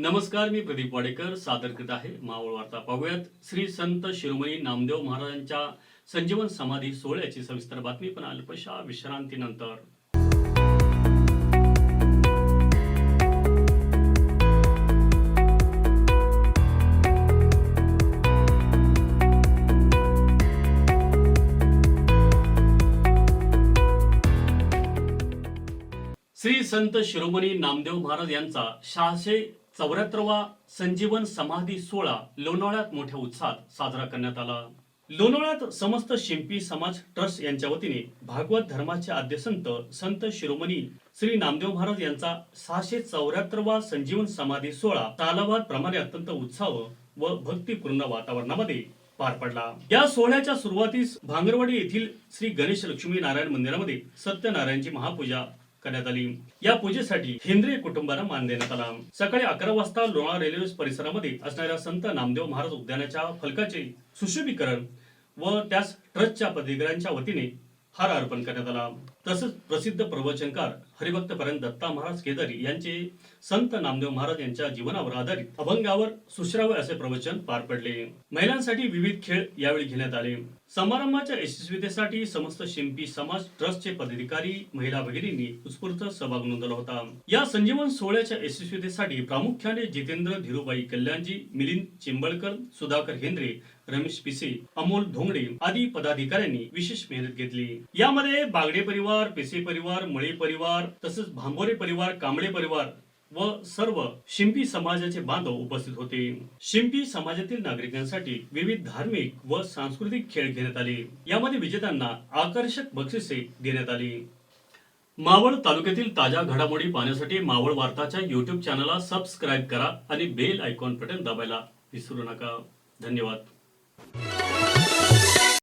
नमस्कार मी प्रदीप वाडेकर सादर करीत आहे मावळ वार्ता पाहूयात. श्री संत शिरोमणी नामदेव महाराजांच्या संजीवन समाधी सोहळ्याची सविस्तर बातमी पण अल्पशा विश्रांतीनंतर. श्री संत शिरोमणी नामदेव महाराज यांचा सहाशे चौऱ्याहत्तरवा संजीवन समाधी सोहळा लोणावळ्यात मोठ्या उत्साहात साजरा करण्यात आला. लोणावळ्यात समस्त शिंपी समाज ट्रस्ट यांच्या वतीने भागवत धर्माचे आद्यसंत संत शिरोमणी श्री नामदेव महाराज यांचा सहाशे चौऱ्याहत्तरवा संजीवन समाधी सोहळा तालावाद प्रमाणे अत्यंत उत्साह व भक्तिपूर्ण वातावरणामध्ये पार पडला. या सोहळ्याच्या सुरुवातीस भांगरवाडी येथील श्री गणेश लक्ष्मी नारायण मंदिरामध्ये सत्यनारायणची महापूजा करण्यात आली. या पूजेसाठी हेंद्रे कुटुंबाला मान देण्यात आला. सकाळी अकरा वाजता लोणार रेल्वे परिसरामध्ये असणाऱ्या संत नामदेव महाराज उद्यानाच्या फलकाचे सुशोभीकरण व त्यास ट्रस्टच्या पदाधिकाऱ्यांच्या वतीने हार अर्पण करण्यात आला. तसंच प्रसिद्ध प्रवचनकार हरिभक्तपर्यंत दत्ता महाराज केदारी यांचे संत नामदेव महाराज यांच्या जीवनावर आधारित अभंगावर सुश्राव्य असे प्रवचन पार पडले. महिलांसाठी विविध खेळ यावेळी घेण्यात आले. समारंभाच्या यशस्वीतेसाठी समस्त शिंपी समाज ट्रस्टचे पदाधिकारी महिला भगिनींनी उत्स्फूर्त सहभाग नोंदवला होता. या संजीवन सोहळ्याच्या यशस्वीतेसाठी प्रामुख्याने जितेंद्र धीरूबाई कल्याणजी मिलिंद चिंबळकर सुधाकर हेंद्रे रमेश पिसे अमोल धोंगडे आदी पदाधिकाऱ्यांनी विशेष मेहनत घेतली. यामध्ये बागडे परिवार पिसे परिवार मळे परिवार तसंच भांबोरे परिवार कांबळे परिवार व सर्व शिंपी समाजाचे बांधव उपस्थित होते. शिंपी समाजातील नागरिकांसाठी विविध धार्मिक व सांस्कृतिक खेळ घेण्यात आले. यामध्ये विजेत्यांना आकर्षक बक्षिसे देण्यात आली. मावळ तालुक्यातील ताज्या घडामोडी पाहण्यासाठी मावळ वार्ताच्या युट्यूब चॅनलला सबस्क्राईब करा आणि बेल आयकॉन बटन दाबायला विसरू नका. धन्यवाद.